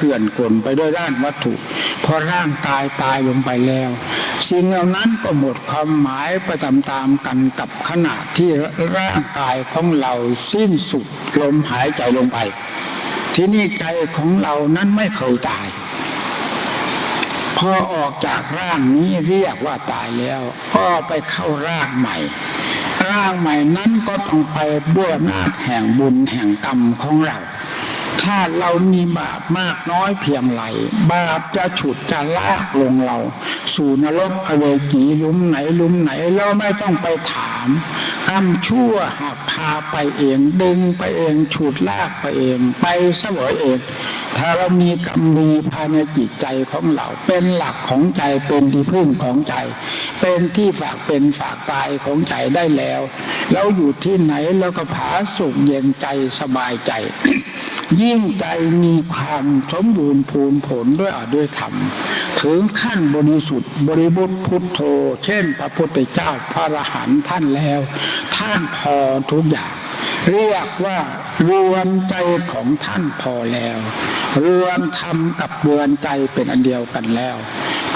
เกลื่อนกลนไปด้วยด้านวัตถุพอร่างกายตายลงไปแล้ว สิ่งเหล่านั้นก็หมดความหมายไปตามๆกันกับขณะที่ร่างกายของเราสิ้นสุดลมหายใจลงไป ที่นี่ใจของเรานั้นไม่เคยตาย พอออกจากร่างนี้เรียกว่าตายแล้ว ก็ไปเข้าร่างใหม่ ร่างใหม่นั้นก็ต้องไปด้วยอำนาจแห่งบุญแห่งกรรมของเรา ถ้าเรามีบาปมากน้อยเพียงไรบาปจะฉุดจะลากลงเรา สู่นรกอเวจีลุมไหนลุมไหนเราไม่ต้องไปถามกรรมชั่วหากพาไปเองดึงไปเองฉุดลากไปเอง ไปเสวยเองถ้าเรามีกรรมดีภายในจิตใจของเรา เป็นหลักของใจเป็นที่พึ่งของใจ เป็นที่ฝากเป็นฝากตายของใจได้แล้ว เราอยู่ที่ไหนเราก็ผาสุขเย็นใจสบายใจ ยิ่งใจมีความสมบูรณ์พูนผลด้วยอาด้วยธรรม ถึงขั้นบริสุทธิ์บริบุตรพุทโธ เช่น พระพุทธเจ้าพระอรหันต์ท่านแล้ว ท่านพอทุกอย่าง เรียกว่ารวมใจของท่านพอแล้วเรือนธรรมกับเรือนใจเป็นอันเดียวกันแล้ว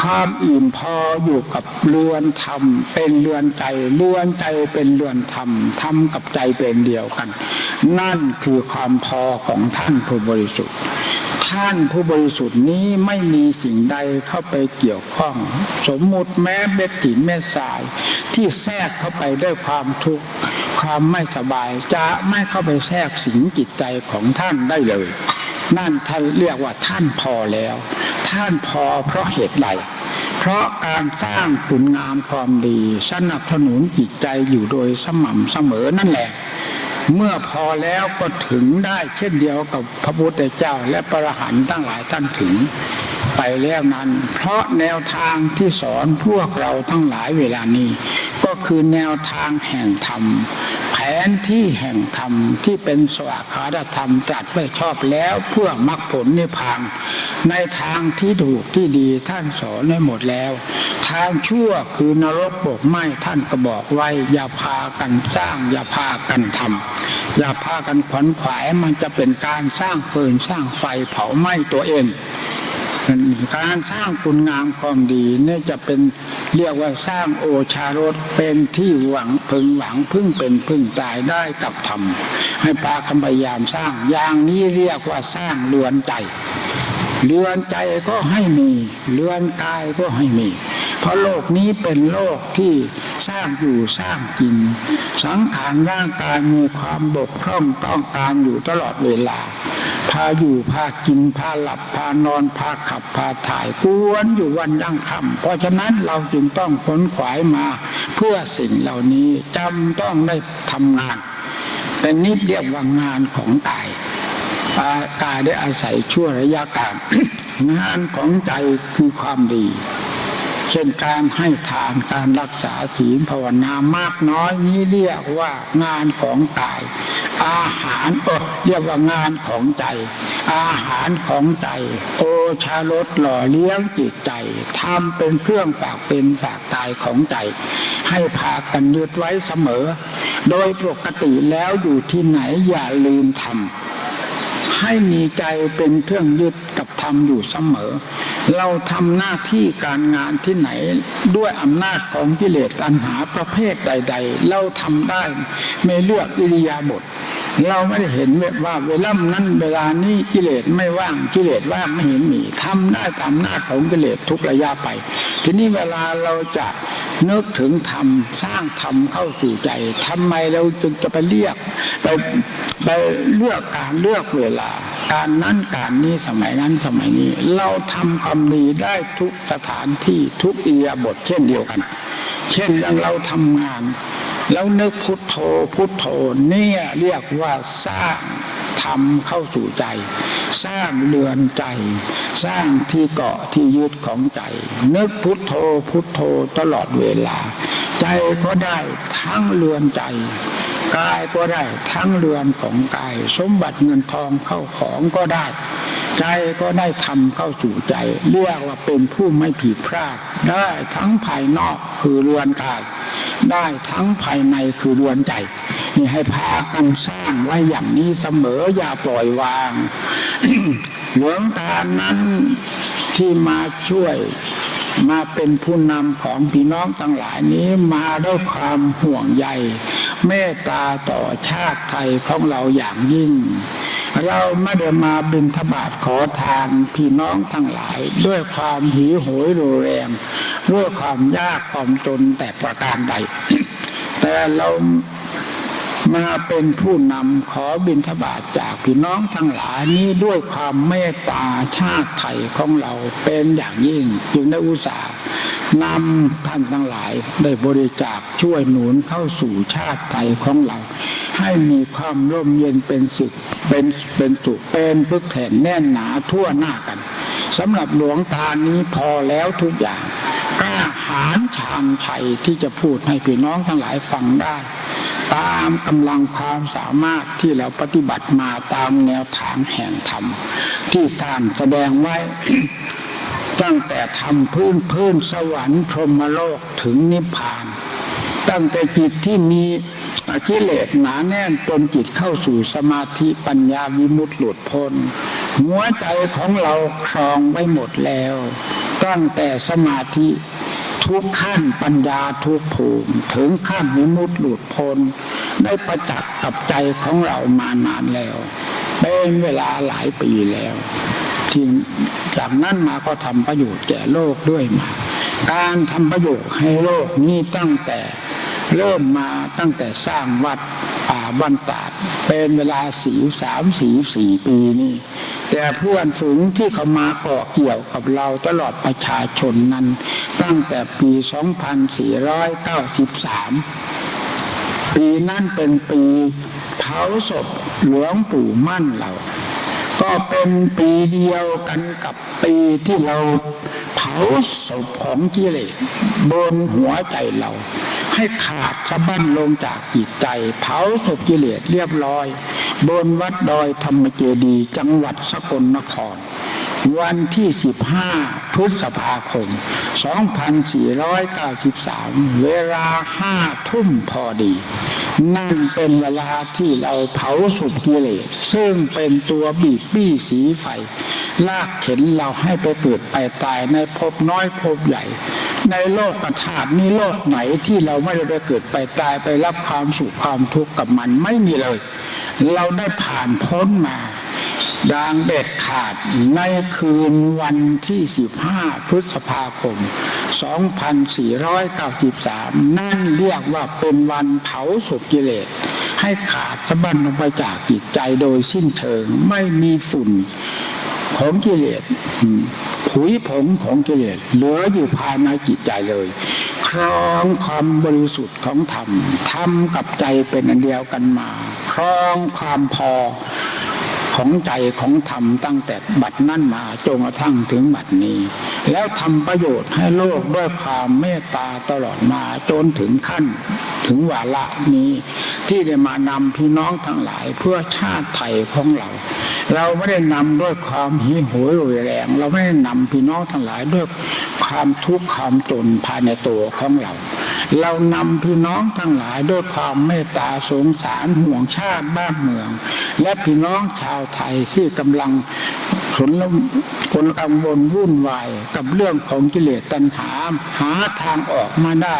ความอิ่มพออยู่กับเรือนธรรม เป็นเรือนใจเรือนใจเป็นเรือนธรรมธรรมกับใจเป็นเดียวกัน นั่นคือความพอของท่านผู้บริสุทธิ์ ท่านผู้บริสุทธิ์นี้ไม่มีสิ่งใดเข้าไปเกี่ยวข้อง สมมุติแม้เบ็ดถินแม่สาย ที่แทรกเข้าไปด้วยความทุกข์ความไม่สบายจะไม่เข้าไปแทรกสิงจิตใจของท่านได้เลย นั่นท่านเรียกว่าท่านพอแล้ว ท่านพอเพราะเหตุไรเพราะการสร้างคุณงามความดี สนับสนุนจิตใจอยู่โดยสม่ำเสมอนั่นแหละ เมื่อพอแล้วก็ถึงได้เช่นเดียวกับพระพุทธเจ้าและพระหันตั้งหลายท่านถึง ไปแล้วนั้น เพราะแนวทางที่สอนพวกเราทั้งหลายเวลานี้ ก็คือแนวทางแห่งธรรม นที่แห่งธรรมที่เป็นสวากขาธรรมตรัสไว้ชอบแล้วเพื่อมรรคผลนิพพานในทางที่ถูกที่ดีท่านสอนไว้หมดแล้ว ทางชั่วคือนรกบกไหมท่านก็บอกไว้อย่าพากันสร้างอย่าพากันทำอย่าพากันขวนขวายมันจะเป็นการสร้างฟืนสร้างไฟเผาไหม้ตัวเอง การสร้างคุณงามความดีเนี่ยจะเป็นเรียกว่าสร้างโอชารสเป็นที่หวังพึงหวังพึ่งเป็นพึ่งตายได้กับธรรมให้ปากันพยายามสร้างอย่างนี้เรียกว่าสร้างเรือนใจเรือนใจก็ให้มีเรือนกายก็ให้มี เพราะโลกนี้เป็นโลกที่สร้างอยู่สร้างกิน สังขารร่างกายมีความบกพร่องต้องการอยู่ตลอดเวลา พาอยู่พากินพาหลับพานอนพาขับพาถ่ายกวนอยู่วันยั่งค่ำเพราะฉะนั้นเราจึงต้องขนขวายมาเพื่อสิ่งเหล่านี้จำต้องได้ทำงานแต่นิดเรียกว่างานของกายกายได้อาศัยชั่วระยะกางงานของใจคือความดี เช่นการให้ทานการรักษาศีลภาวนามากน้อยนี้เรียกว่างานของกาย อาหารเออเรียกว่างานของใจ อาหารของใจ โอชารสหล่อเลี้ยงจิตใจทำเป็นเครื่องฝากเป็นฝากตายของใจ ให้พากันยึดไว้เสมอ โดยปกติแล้วอยู่ที่ไหนอย่าลืมทำให้มีใจเป็นเครื่องยึดกับธรรมอยู่เสมอเราทำหน้าที่การงานที่ไหนด้วยอำนาจของกิเลสตัณหาประเภทใด ๆ เราทำได้ไม่เลือกอิริยาบถ เราไม่ได้เห็นว่าเวลานั้นเวลานี้กิเลสไม่ว่างกิเลสว่างไม่เห็นมีทำได้ตามหน้าของกิเลสทุกระยะไป ทีนี้เวลาเราจะนึกถึงธรรมสร้างธรรมเข้าสู่ใจทำไมเราจึงจะไปเรียกไปไปเลือกการเลือกเวลา การนั้นการนี้สมัยนั้นสมัยนี้ เราทำความดีได้ทุกสถานที่ทุกอียาบทเช่นเดียวกัน เช่นอย่างเราทำงาน แล้วนึกพุทโธพุทโธเนี่ยเรียกว่าสร้างทำเข้าสู่ใจ สร้างเรือนใจ สร้างที่เกาะที่ยึดของใจ นึกพุทโธพุทโธตลอดเวลา ใจก็ได้ทั้งเรือนใจกายก็ได้ทั้งเรือนของกาย สมบัติเงินทองเข้าของก็ได้ ใจก็ได้ทำเข้าสู่ใจ เรียกว่าเป็นผู้ไม่ผิดพลาดได้ทั้งภายนอกคือเรือนกาย ได้ทั้งภายในคือเรือนใจ นี่ให้พากันสร้างไว้อย่างนี้เสมออย่าปล่อยวาง หลวงตานั้นที่มาช่วยมาเป็นผู้นำของพี่น้องทั้งหลายนี้มาด้วยความห่วงใยเมตตาต่อชาติไทยของเราอย่างยิ่ง เราไม่ได้มาบินทบาทขอทานพี่น้องทั้งหลาย ด้วยความหิวโหยรุนแรงด้วยความยากความจนแต่ประการใด เรามาเป็นผู้นำขอบินทบาทจากพี่น้องทั้งหลายนี้ด้วยความเมตตาชาติไทยของเราเป็นอย่างยิ่งจึงได้อุตส่าห์นำท่านทั้งหลายได้บริจาคช่วยหนุนเข้าสู่ชาติไทยของเรา ให้มีความร่มเย็นเป็นสุขเป็นเป็นสุขเป็นพึกแผ่นแน่นหนาทั่วหน้ากันสำหรับหลวงตานี้พอแล้วทุกอย่างกล้าหาญชาญชัยที่จะพูดให้พี่น้องทั้งหลายฟังได้ ตามกำลังความสามารถที่เราปฏิบัติมาตามแนวทางแห่งธรรม ที่ท่านแสดงไว้ตั้งแต่ทำพื้นพื้นสวรรค์พรหมโลกถึงนิพพาน ตั้งแต่จิตที่มีกิเลสหนาแน่นจนจิตเข้าสู่สมาธิปัญญาวิมุตติหลุดพ้นหัวใจของเราครองไว้หมดแล้ว ตั้งแต่สมาธิ ทุกขั้นปัญญาทุกภูมิถึงขั้นวิมุตติหลุดพ้นได้ประจักษ์กับใจของเรามานานแล้ว เป็นเวลาหลายปีแล้วที่จากนั้นมาก็ทำประโยชน์แก่โลกด้วยมา การทำประโยชน์ให้โลกนี้ตั้งแต่ เริ่มมาตั้งแต่สร้างวัดป่าบ้านตาดเป็นเวลาสี่สามสี่สี่ปีนี่แต่เพื่อนฝูงที่เขามาเกาะเกี่ยวกับเราตลอดประชาชนนั้น ตั้งแต่ปี 2493 ปีนั้นเป็นปีเผาศพหลวงปู่มั่นเรา ก็เป็นปีเดียวกันกับปีที่เราเผาศพของกิเลสบนหัวใจเรา ให้ขาดสะบั้นลงจากจิตใจ เผาศพกิเลสเรียบร้อย บนวัดดอยธรรมเจดีจังหวัดสกลนคร วันที่ 15 พฤษภาคม 2493 เวลาห้าทุ่มพอดี นั่นเป็นเวลาที่เราเผาสุดกิเลส ซึ่งเป็นตัวบีบบี้สีไฟ ลากเข็นเราให้ไปเกิดไปตายในภพน้อยภพใหญ่ ในโลกกระถาดนี้โลกไหนที่เราไม่ได้ไปเกิดไปตายไปรับความสุขความทุกข์กับมันไม่มีเลย เราได้ผ่านพ้นมาดังเด็ดขาดในคืนวันที่ 15 พฤษภาคม 2493 นั่นเรียกว่าเป็นวันเผาสุกิเลส ให้ขาดสะบั้นลงไปจากจิตใจโดยสิ้นเชิง ไม่มีฝุ่นของกิเลส ขุยผงของกิเลสเหลืออยู่ภายในจิตใจเลยครองความบริสุทธิ์ของธรรมธรรมกับใจเป็นอันเดียวกันมาครองความพอของใจของธรรมตั้งแต่บัดนั้นมาจนกระทั่งถึงบัดนี้ แล้วทำประโยชน์ให้โลกด้วยความเมตตาตลอดมาจนถึงขั้น ถึงวาระนี้ ที่ได้มานำพี่น้องทั้งหลายเพื่อชาติไทยของเรา เราไม่ได้นำด้วยความหิวโหยรุนแรง เราไม่ได้นำพี่น้องทั้งหลายด้วยความทุกข์ความจนภายในตัวของเรา เรานำพี่น้องทั้งหลายด้วยความเมตตาสงสารห่วงชาติบ้านเมือง และพี่น้องชาวไทยที่กำลังสนลคนกังวลวุ่นวายกับเรื่องของกิเลสตัณหาหาทางออกมาได้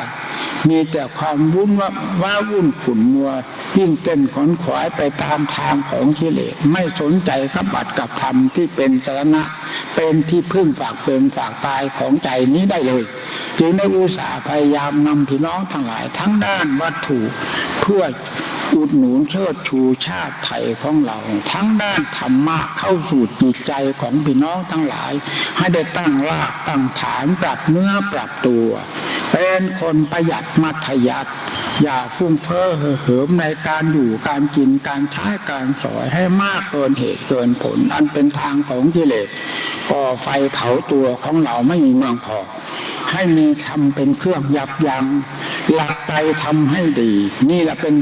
มีแต่ความวุ่นว่าว่าวุ่นขุ่นมัวยิ่งเต้นขอนขวายไปตามทางของกิเลสไม่สนใจกับบัตรกับธรรมที่เป็นสาระเป็นที่พึ่งฝากเป็นฝากตายของใจนี้ได้เลย จึงได้อุตส่าห์พยายามนำพี่น้องทั้งหลายทั้งด้านวัตถุเพื่ออุดหนุนเชิดชูชาติไทยของเรา ทั้งด้านธรรมะเข้าสู่จิตใจของพี่น้องทั้งหลาย ให้ได้ตั้งรากตั้งฐานปรับเนื้อปรับตัว เป็นคนประหยัดมัธยัติอย่าฟุ้งเฟ้อเห่อเหิมในการอยู่การกินการใช้การสอยให้มากเกินเหตุเกินผล อันเป็นทางของกิเลสก่อไฟเผาตัวของเราไม่มีเมืองพอให้มีทำเป็นเครื่องยับยัง้งหลักใจทำให้ดี นี่แหละเป็น